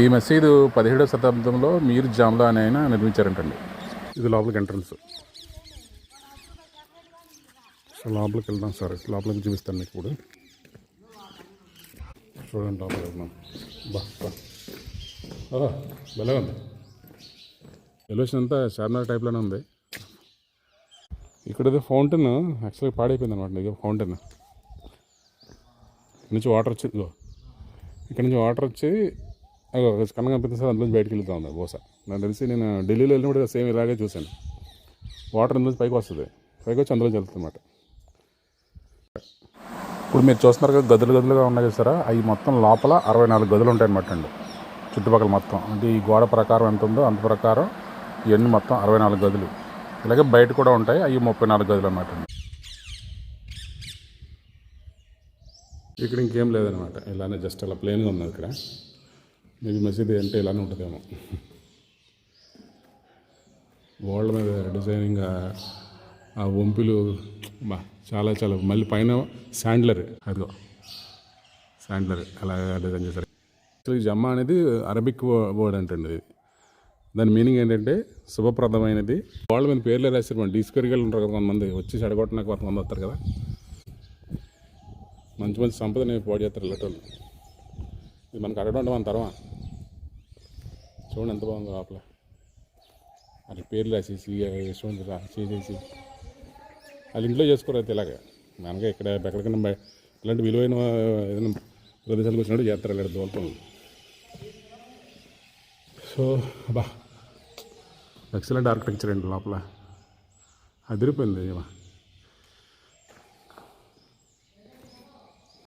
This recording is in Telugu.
ఈ మసీదు పదిహేడవ శతాబ్దంలో మీర్ జామ్లా అని ఆయన నిర్మించారంటండి. ఇది లోపలికి ఎంట్రన్స్. సో లోపలికి వెళ్దాం సార్. లోపలికి చూపిస్తాను మీకు ఇప్పుడు. చూడండి లోపలికి వెళ్దాం. బా భలే ఉంది. ఎలివేషన్ అంతా చార్మినార్ టైప్లోనే ఉంది. ఇక్కడ ఇది ఫౌంటైన్ యాక్చువల్గా పాడైపోయింది అనమాట ఇది ఫౌంటైన్ నుంచి వాటర్ వచ్చి ఇక్కడ నుంచి వాటర్ వచ్చి కన్న కనిపిస్తుంది సార్ అందులో బయటకు వెళ్తా ఉంది బహుశా. నాకు తెలిసి నేను ఢిల్లీలో వెళ్ళినప్పుడు సేమ్ ఇలాగే చూశాను. వాటర్ అందులోంచి పైకి వస్తుంది. పైకి వచ్చి అందులో వెళ్తుందన్నమాట ఇప్పుడు మీరు చూస్తున్నారు కదా గదులు గదులుగా ఉన్నాయి చూసారా? అవి మొత్తం లోపల అరవై నాలుగు గదులు ఉంటాయన్నమాట అండి. చుట్టుపక్కల మొత్తం. అంటే ఈ గోడ ప్రకారం ఎంత ఉందో అంత ప్రకారం ఇవన్నీ మొత్తం అరవై నాలుగు గదులు. ఇలాగే బయట కూడా ఉంటాయి అవి ముప్పై నాలుగు గదులు అన్నమాట అండి. ఇక్కడ ఇంకేం లేదనమాట ఇలానే జస్ట్ అలా ప్లెయిన్గా ఉన్నది ఇక్కడ. మీకు మసీదు అంటే ఇలానే ఉంటుందేమో. గోల్డ్ మీద డిజైనింగ్ ఆ- వంపులు బా చాలా చాలా మళ్ళీ పైన శాండ్లర్ అదిగో శాండ్లర్ అలా డిజైన్ చేశారు. యాక్చువల్లీ జమ్మా అనేది అరబిక్ వర్డ్ అంటండి ఇది. దాని మీనింగ్ ఏంటంటే శుభప్రదమైనది. వాళ్ళ మీద పేర్లే రాశారు మన డిస్కరికల్ ఉంటారు కదా కొంతమంది వచ్చి చెడగొట్టడానికి కొంతమంది వస్తారు కదా. మంచి మంచి సంపదని పాడు చేస్తారు ఇళ్ళటోళ్ళు ఇది మనకు అడగడం అంటే మన తర్వాత. చూడండి ఎంత బాగుంది లోపల. అది పేర్లు రాసేసి యశ్వంత్ రా చేసేసి. వాళ్ళు ఇంట్లో చేసుకోరు అయితే ఇలాగ. మనకి ఇక్కడ ఎక్కడికైనా ఇలాంటి విలువైన ఏదైనా ప్రదేశాలకు వచ్చినట్టు చేస్తారు ఇలా దూరం సో బా ఎక్సలెంట్ ఆర్కిటెక్చర్ అండి లోపల. అదిరిపోయింది ఏమో